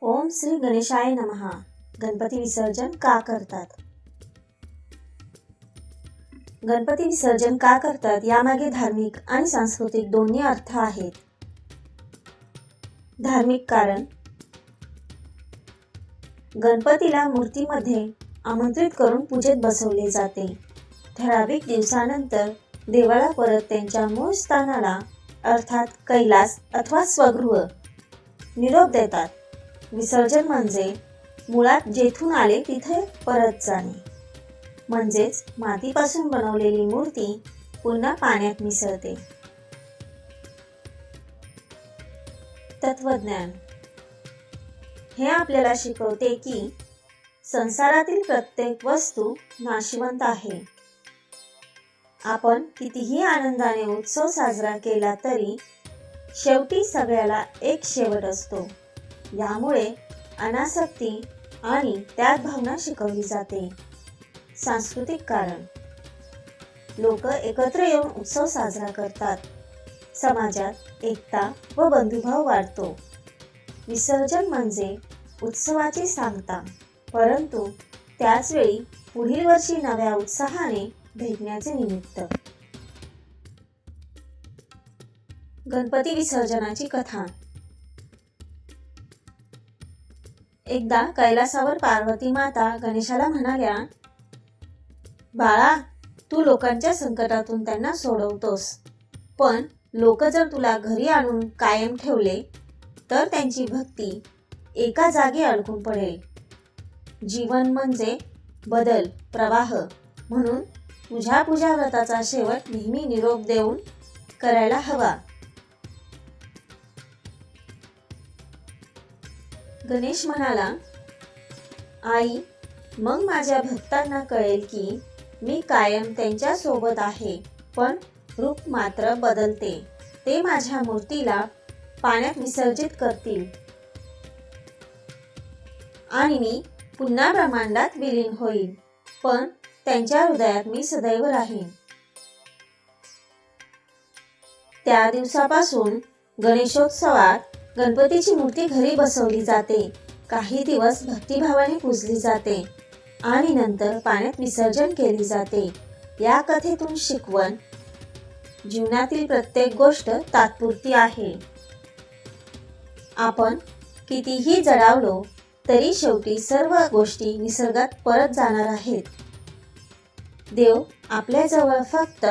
ओम श्री गणेशाय नमहा. गणपती विसर्जन का करतात? गणपती विसर्जन का करतात यामागे धार्मिक आणि सांस्कृतिक दोन्ही अर्थ आहेत. धार्मिक कारण. गणपतीला मूर्तीमध्ये आमंत्रित करून पूजेत बसवले जाते. ठराविक दिवसानंतर देवाला परत त्यांच्या मूळ स्थानाला अर्थात कैलास अथवा स्वगृह निरोप देतात. विसर्जन म्हणजे मुळात जेथून आले तिथे परत जाणे. म्हणजेच मातीपासून बनवलेली मूर्ती पुन्हा पाण्यात मिसळते. तत्वज्ञान हे आपल्याला शिकवते की संसारातील प्रत्येक वस्तू नाशिवंत आहे. आपण कितीही आनंदाने उत्सव साजरा केला तरी शेवटी सगळ्याला एक शेवट असतो. यामुळे अनासक्ती आणि त्यात भावना शिकवली जाते. सांस्कृतिक कारण. लोक एकत्र येऊन उत्सव साजरा करतात. समाजात एकता व बंधुभाव वाढतो. विसर्जन म्हणजे उत्सवाची सांगता. परंतु त्याचवेळी पुढील वर्षी नव्या उत्साहाने भेटण्याचे निमित्त. गणपती विसर्जनाची कथा. एकदा कैलासावर पार्वती माता गणेशाला म्हणाल्या बाळा तू लोकांच्या संकटातून त्यांना सोडवतोस. पण लोक जर तुला घरी आणून कायम ठेवले तर त्यांची भक्ती एका जागी अडकून पडेल. जीवन म्हणजे बदल प्रवाह म्हणून तुझ्या पूजा व्रताचा शेवट नेहमी निरोप देऊन करायला हवा. गणेश म्हणाला आई मग माझ्या भक्तांना कळेल की मी कायम त्यांच्यासोबत आहे पण रूप मात्र बदलते. ते माझ्या मूर्तीला पाण्यात विसर्जित करतील. आणि मी पुन्हा ब्रह्मांडात विलीन होईल पण त्यांच्या हृदयात मी सदैव राहीन. त्या दिवसापासून गणेशोत्सवात गणपतीची मूर्ती घरी बसवली जाते. काही दिवस भक्तिभावाने पूजली जाते. आणि नंतर पाण्यात विसर्जन केली जाते. या कथेतून शिकवण. जीवनातील प्रत्येक गोष्ट तात्पुरती आहे. आपण कितीही जडावलो तरी शेवटी सर्व गोष्टी निसर्गात परत जाणार आहेत. देव आपल्याजवळ फक्त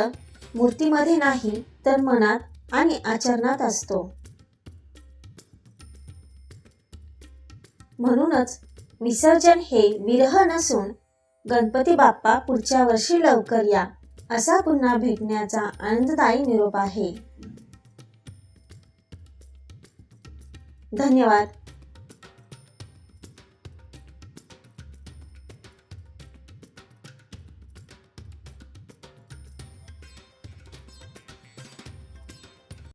मूर्तीमध्ये नाही तर मनात आणि आचरणात असतो. म्हणूनच विसर्जन हे विरह नसून गणपती बाप्पा पुढच्या वर्षी लवकर या असा पुन्हा भेटण्याचा आनंददायी निरोप आहे. धन्यवाद.